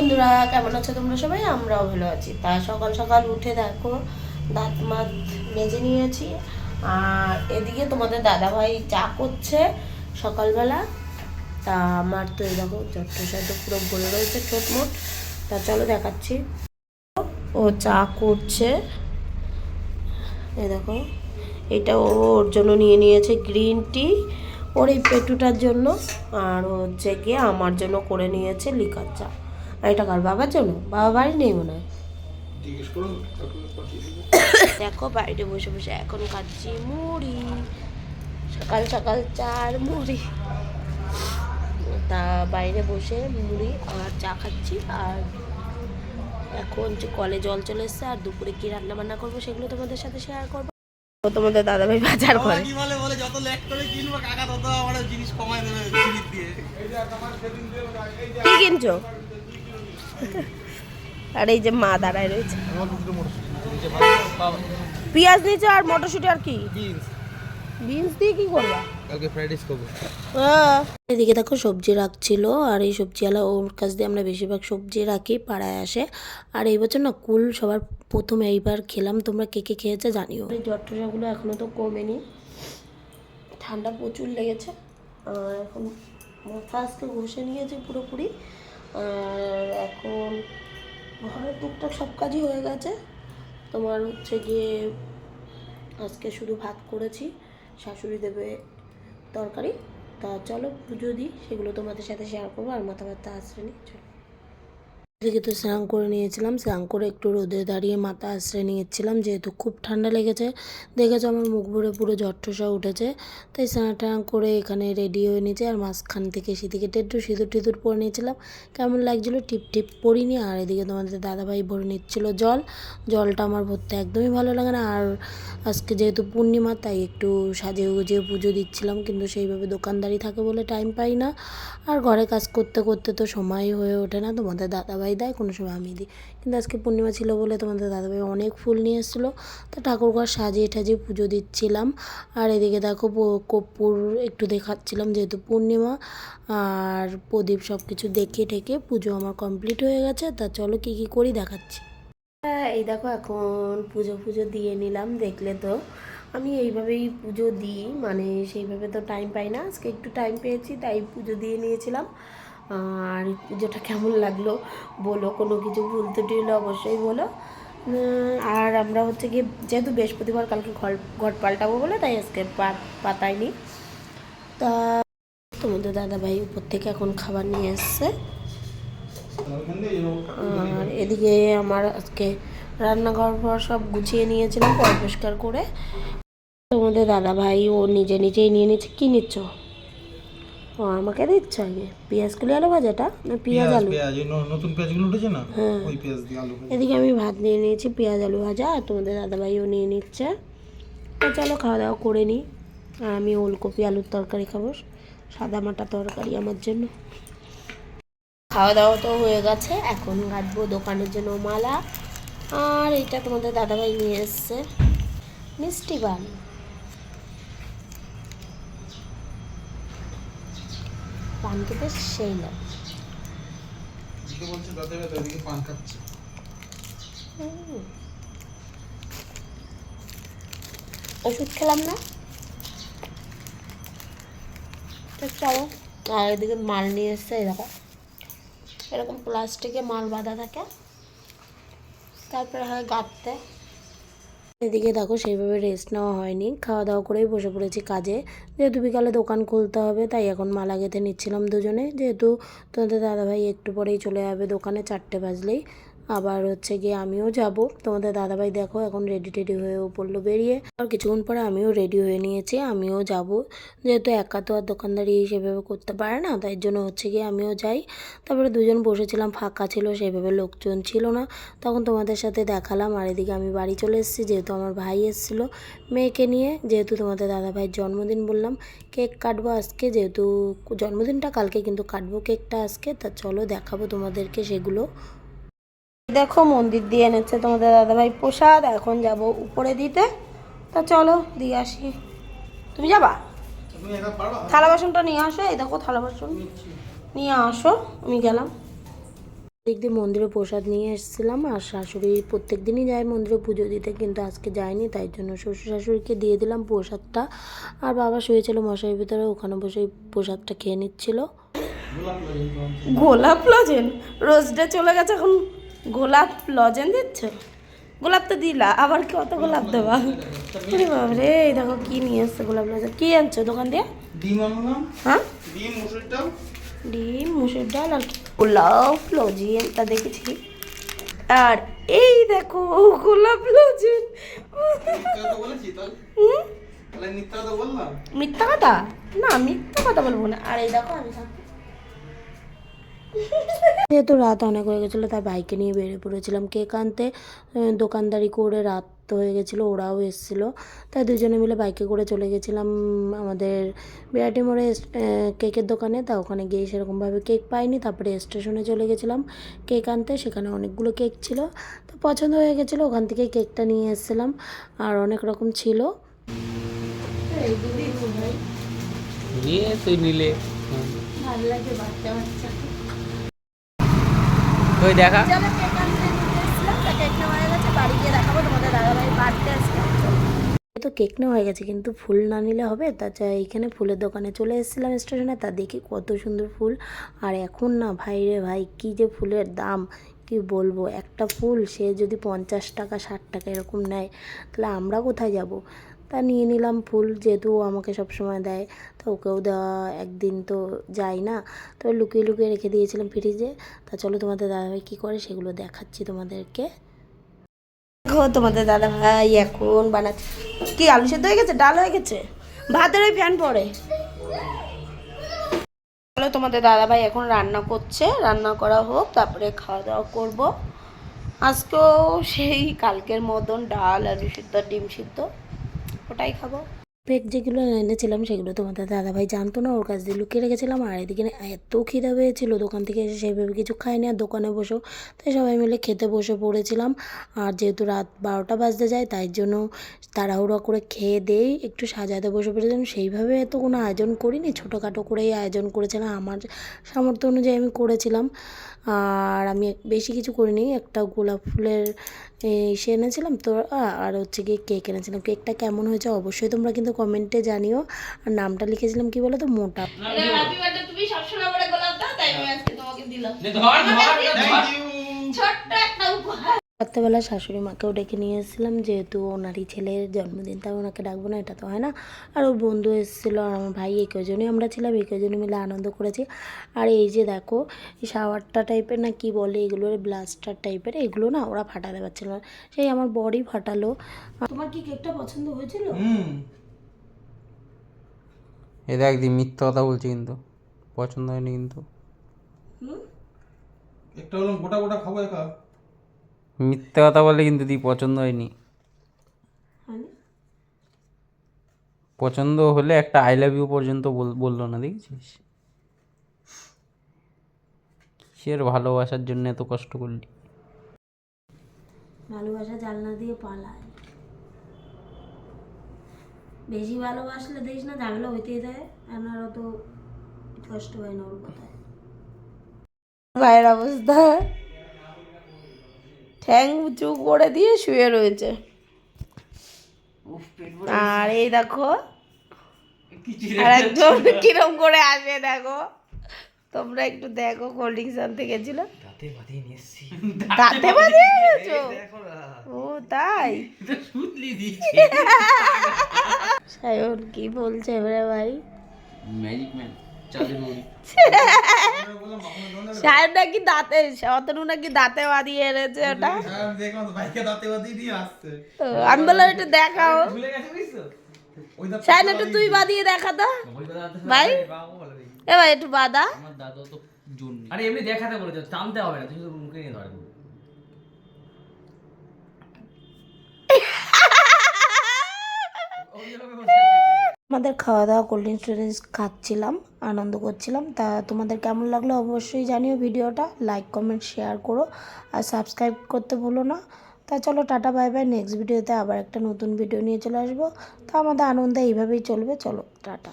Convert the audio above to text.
বন্ধুরা, কেমন আছো তোমরা সবাই? আমরাও ভালো আছি। তা সকাল সকাল উঠে দেখো, দাঁত মাত মেজে নিয়েছি। আর এদিকে তোমাদের দাদা ভাই চা করছে সকালবেলা। তা আমার তো এরকম চট্ট সাথে পুরো ভরে রয়েছে ঠোঁটমোট তা চলো দেখাচ্ছি। ও চা করছে। এই দেখো, এটা ওর জন্য নিয়ে নিয়েছে গ্রিন টি। ওর এই পেটুটার জন্য। আর হচ্ছে গিয়ে আমার জন্য করে নিয়েছে লিকার চা। আর এটা কার বাবার জন্য? বাবা বাড়ি নেই মনে হয়। দেখো বাইরে বসে বসে এখন খাচ্ছি মুড়ি। সকাল সকাল চার মুড়ি। তা বাইরে বসে মুড়ি আর চা খাচ্ছি আর এখন যে কলে জল চলে এসছে আর দুপুরে কি রান্না বান্না করব সেগুলো তোমাদের সাথে শেয়ার করব। তোমাদের দাদাভাই বাজার করে। কি বলে বলে যত লেট করে কিনবো কাকা তত আমার জিনিস কমায় দেবে দিয়ে। কি কিনছো? আর এই যে মা দাঁড়ায় রয়েছে। পেঁয়াজ নিয়েছে আর মটরশুঁটি আর কি? বিনস দিয়ে কি করবা? কালকে ফ্রাইড রাইস খাব। এদিকে দেখো সবজি রাখছিল আর এই সবজিওয়ালা ওর কাছ দিয়ে আমরা বেশিরভাগ সবজি রাখি পাড়ায় আসে। আর এই বছর না কুল সবার প্রথমে এইবার খেলাম তোমরা কে কে খেয়েছে জানিও। এই জ্বর টসাগুলো এখনও তো কমেনি। ঠান্ডা প্রচুর লেগেছে। আর এখন মাথা আজকে ঘষে নিয়েছে পুরোপুরি। আর এখন ঘরের টুকটাক সব কাজই হয়ে গেছে। তোমার হচ্ছে গিয়ে আজকে শুধু ভাত করেছি, শাশুড়ি দেবে তরকারি। তা চলো পুজো দিই, সেগুলো তোমাদের সাথে শেয়ার করব, আর মাথা ব্যথা আশ্রয় চলো। এদিকে তো স্নান করে নিয়েছিলাম, স্নান করে একটু রোদে দাঁড়িয়ে মাথা আশ্রয় নিয়েছিলাম, যেহেতু খুব ঠান্ডা লেগেছে। দেখেছ আমার মুখ ভরে পুরো ঠসা উঠেছে। তাই স্নান টান করে এখানে রেডি হয়ে নিয়েছে আর মাঝখান থেকে সেদিকে একটু সিঁদুর টিঁদুর পরে নিয়েছিলাম। কেমন লাগছিল? টিপ টিপ পরিনি। আর এদিকে তোমাদের দাদাভাই ভরে নিচ্ছিল জল। জলটা আমার ভরতে একদমই ভালো লাগে না। আর আজকে যেহেতু পূর্ণিমা, তাই একটু সাজে গুজিয়ে পুজো দিচ্ছিলাম, কিন্তু সেইভাবে দোকানদারি থাকে বলে টাইম পাই না। আর ঘরে কাজ করতে করতে তো সময় হয়ে ওঠে না। তোমাদের দাদাভাই দেয়, কোনো সময় আমি দিই। কিন্তু আজকে পূর্ণিমা ছিল বলে তোমাদের দাদাভাই অনেক ফুল নিয়ে এসেছিল। তা ঠাকুর ঘর সাজিয়ে টাজিয়ে পুজো দিচ্ছিলাম। আর এদিকে দেখো কর্পূর একটু দেখাচ্ছিলাম যেহেতু পূর্ণিমা। আর প্রদীপ সব কিছু দেখে ঠেকে পুজো আমার কমপ্লিট হয়ে গেছে। তা চলো কী কী করি দেখাচ্ছি। হ্যাঁ এই দেখো এখন পুজো পুজো দিয়ে নিলাম, দেখলে তো। আমি এইভাবেই পুজো দিই মানে সেইভাবে তো টাইম পাই না। আজকে একটু টাইম পেয়েছি, তাই পুজো দিয়ে নিয়েছিলাম। আর পুজোটা কেমন লাগল বলো, কোনো কিছু ভুল ত্রুটি অবশ্যই বলো। আর আমরা হচ্ছে গিয়ে যেহেতু বৃহস্পতিবার কালকে ঘর ঘর পাল্টাবো বলে, তাই আজকে পাত পাতাইনি। তা তোমাদের দাদাভাই উপর থেকে এখন খাবার নিয়ে এসছে। আর এদিকে আমার আজকে রান্নাঘর ঘর সব গুছিয়ে নিয়েছিলাম পরিষ্কার করে। তোমাদের দাদা ভাই ও নিজে নিজেই নিয়ে নিচ্ছে। কি নিচ্ছ? ও আমাকে দিচ্ছ আগে পেঁয়াজ কুলি আলু ভাজাটা না পেঁয়াজ আলু? পেঁয়াজ নতুন পেঁয়াজগুলো উঠেছে না? হ্যাঁ। ওই পেঁয়াজ দিয়ে আলু। এদিকে আমি ভাত নিয়ে নিয়েছি পেঁয়াজ আলু ভাজা আর তোমাদের দাদাভাইও নিয়ে নিচ্ছে। তো চলো খাওয়া দাওয়া করে নিই। আর আমি ওলকপি আলুর তরকারি খাব সাদা মাটা তরকারি আমার জন্য। খাওয়া দাওয়া তো হয়ে গেছে এখন গাঁথবো দোকানের জন্য মালা। আর এটা তোমাদের দাদাভাই নিয়ে এসছে। মিষ্টি বান। পান খেতে সেই হুম। ওষুধ খেলাম না। তো চলো আর এদিকে মাল নিয়ে এসছে এরকম এরকম প্লাস্টিকে মাল বাঁধা থাকে। তারপরে হয় গাঁথতে। এদিকে দেখো সেইভাবে রেস্ট নেওয়া হয়নি। খাওয়া দাওয়া করেই বসে পড়েছি কাজে। যেহেতু বিকালে দোকান খুলতে হবে, তাই এখন মালা গেঁথে নিচ্ছিলাম দুজনে। যেহেতু তোমাদের দাদাভাই একটু পরেই চলে যাবে দোকানে চারটে বাজলেই। আবার হচ্ছে গিয়ে আমিও যাব। তোমাদের দাদাভাই দেখো এখন রেডি টেডি হয়েও পড়ল বেরিয়ে। আর কিছুক্ষণ পরে আমিও রেডি হয়ে নিয়েছি, আমিও যাব। যেহেতু একা তো আর দোকানদারি সেভাবে করতে পারে না, তাই জন্য হচ্ছে গিয়ে আমিও যাই। তারপরে দুজন বসেছিলাম, ফাঁকা ছিল, সেভাবে লোকজন ছিল না। তখন তোমাদের সাথে দেখালাম, আর এদিকে আমি বাড়ি চলে এসেছি, যেহেতু আমার ভাই এসেছিল মেয়েকে নিয়ে। যেহেতু তোমাদের দাদা ভাইয়ের জন্মদিন বললাম, কেক কাটবো আজকে, যেহেতু জন্মদিনটা কালকে কিন্তু কাটবো কেকটা আজকে, তা চলো দেখাবো তোমাদেরকে সেগুলো। দেখো মন্দির দিয়ে এনেছে তোমাদের দাদাভাই প্রসাদ এখন যাব উপরে দিতে। তা চলো দিয়ে আসি। তুমি যাবা? তুমি থালা বাসনটা নিয়ে আসো এই দেখো থালা বাসন। নিয়ে আসো আমি গেলাম। একদিন মন্দিরে প্রসাদ নিয়ে এসেছিলাম আর শাশুড়ি প্রত্যেক দিনই যায় মন্দিরে পুজো দিতে কিন্তু আজকে যায়নি তাই জন্য শ্বশুর শাশুড়িকে দিয়ে দিলাম প্রসাদটা। আর বাবা শুয়েছিল মশারির ভিতরে ওখানে বসে প্রসাদটা খেয়ে নিচ্ছিল। গোলাপ লজেন রোজ ডে চলে গেছে এখন গোলাপ লজেন দিচ্ছ? গোলাপ তো দিলা আবার কত গোলাপ দেবা? আরে বাবরে এই দেখো কি নিয়ে এসছে গোলাপ লজেন। কি আনছো দোকান দিয়ে? ডিম আনলাম। হ্যাঁ? ডিম মুসুর ডাল। ডিম মুসুর ডাল আর গোলাপ লজেন তা দেখেছি। আর এই দেখো গোলাপ লজেন। মিথ্যা কথা না মিথ্যা কথা বলব না। আর এই দেখো আমি যেহেতু রাত অনেক হয়ে গেছিল তাই বাইকে নিয়ে বেরিয়ে পড়েছিলাম। কেক আনতে দোকানদারি করে রাত তো হয়ে গেছিল ওরাও এসেছিল। তাই দুজনে মিলে বাইকে করে চলে গেছিলাম আমাদের বিরাটি মোড়ে এস- কেকের দোকানে। তা ওখানে গিয়ে সেরকমভাবে কেক পাইনি তারপরে স্টেশনে চলে গেছিলাম কেক আনতে সেখানে অনেকগুলো কেক ছিল। তো পছন্দ হয়ে গেছিল ওখান থেকে কেকটা নিয়ে এসেছিলাম আর অনেক রকম ছিল। নিয়ে তুই নিলে। ভালো লাগে বাচ্চা বাচ্চা ওই দেখা। হয়ে তো কেক নেওয়া হয়ে গেছে কিন্তু ফুল না নিলে হবে তাছাড়া এইখানে ফুলের দোকানে চলে এসেছিলাম স্টেশনে তা দেখি কত সুন্দর ফুল। আর এখন না ভাই রে ভাই কী যে ফুলের দাম কি বলব একটা ফুল সে যদি পঞ্চাশ টাকা ষাট টাকা এরকম নেয় তাহলে আমরা কোথায় যাব? তা নিয়ে নিলাম ফুল, যেহেতু আমাকে সব সময় দেয়, তো ওকেও দেওয়া একদিন তো যাই না। তো লুকিয়ে লুকিয়ে রেখে দিয়েছিলাম ফ্রিজে তা চলো তোমাদের দাদাভাই কী করে সেগুলো দেখাচ্ছি তোমাদেরকে। দেখো, তোমাদের দাদা ভাই এখন বানাচ্ছে। কি, আলু সেদ্ধ হয়ে গেছে? ডাল হয়ে গেছে? ভাতের ওই ফ্যান পড়ে চলো, তোমাদের দাদা ভাই এখন রান্না করছে। রান্না করা হোক, তারপরে খাওয়া দাওয়া করব। আজকেও সেই কালকের মতন ডাল, আলু সিদ্ধ, ডিম সিদ্ধ। ওটাই খাব। পেক যেগুলো এনেছিলাম সেগুলো তোমাদের দাদাভাই জানতো না, ওর কাছ দিয়ে লুকিয়ে রেখেছিলাম। আর এদিকে এত খিদে পেয়েছিল, দোকান থেকে এসে সেভাবে কিছু খাইনি আর দোকানে বসেও। তাই সবাই মিলে খেতে বসে পড়েছিলাম। আর যেহেতু রাত বারোটা বাজতে যায়, তাই জন্য তাড়াহুড়া করে খেয়ে দেই একটু সাজাতে বসে পড়েছিলাম। সেইভাবে তো কোনো আয়োজন করিনি, ছোটোখাটো করেই আয়োজন করেছিলাম। আমার সামর্থ্য অনুযায়ী আমি করেছিলাম। আর আমি বেশি কিছু করিনি, একটা গোলাপ ফুলের সে এনেছিলাম তো আর হচ্ছে গিয়ে কেক এনেছিলাম। কেকটা কেমন হয়েছে অবশ্যই তোমরা কিন্তু কমেন্টে জানিও। আর নামটা লিখেছিলাম কি বলো তো মোটা তুমি সবসময় গোলাপ দাও তাই আমি আজকে তোমাকে দিলাম ধর ধর থ্যাংক ইউ ছোট্ট একটা উপহার রাত্রেবেলা শাশুড়ি মাকেও ডেকে নিয়ে এসেছিলাম যেহেতু ওনারই ছেলের জন্মদিন তাই ওনাকে ডাকবো না এটা তো হয় না। আর ওর বন্ধু এসেছিল আর আমার ভাই এই কজনই আমরা ছিলাম এই কজনই মিলে আনন্দ করেছি। আর এই যে দেখো এই শাওয়ারটা টাইপের না কি বলে এগুলো ব্লাস্টার টাইপের এগুলো না ওরা ফাটাতে পারছিল না। সেই আমার বডি ফাটালো। তোমার কি কেকটা পছন্দ হয়েছিল? হুম। এ দেখ দি মিথ্যা কথা বলছি কিন্তু পছন্দ হয়নি কিন্তু। একটা হলাম গোটা গোটা খাব একা। মিথ্যা কথা বলে কিন্তু দি পছন্দ হয়নি। পছন্দ হলে একটা আই লাভ ইউ পর্যন্ত বল- বলল না দেখেছিস? কিসের ভালোবাসার জন্য এত কষ্ট করলি? ভালোবাসা জানলা দিয়ে পালায়। বেশি ভালোবাসলে দেখিস না ঝামেলা হইতেই দেয় আমার অত কষ্ট হয় না ওর কথায়। ভাইয়ের অবস্থা। ঠ্যাং উঁচু করে দিয়ে শুয়ে রয়েছে। আর এই দেখো আর একজন কিরম করে আসে দেখো। তোমরা একটু দেখো কোল্ড ড্রিঙ্কস আনতে গেছিল? দাঁতে বাঁধিয়ে এনেছো? ও তাই? সায়ন কি বলছে এবারে ভাই? Magic man. সাহেব নাকি দাঁতে অতনু নাকি দাঁতে বাঁধিয়ে এনেছে ওটা। আমি বললাম একটু দেখাও। ওই একটু তুই বাঁধিয়ে দেখা তো। ভাই? এ ভাই একটু বাঁধা। আমার দাদা তো জোর নেই। আরে এমনি দেখাতে বলেছে টানতে হবে না তুই শুধু মুখে নিয়ে ধরে আমাদের খাওয়া দাওয়া কোল্ড ড্রিঙ্কস টোল্ড ড্রিঙ্কস খাচ্ছিলাম, আনন্দ করছিলাম। তা তোমাদের কেমন লাগল অবশ্যই জানিও ভিডিওটা লাইক কমেন্ট শেয়ার করো। আর সাবস্ক্রাইব করতে ভুলো না। তা চলো টাটা বাই বাই নেক্সট ভিডিওতে আবার একটা নতুন ভিডিও নিয়ে চলে আসব। তা আমাদের আনন্দ এইভাবেই চলবে, চলো, টাটা।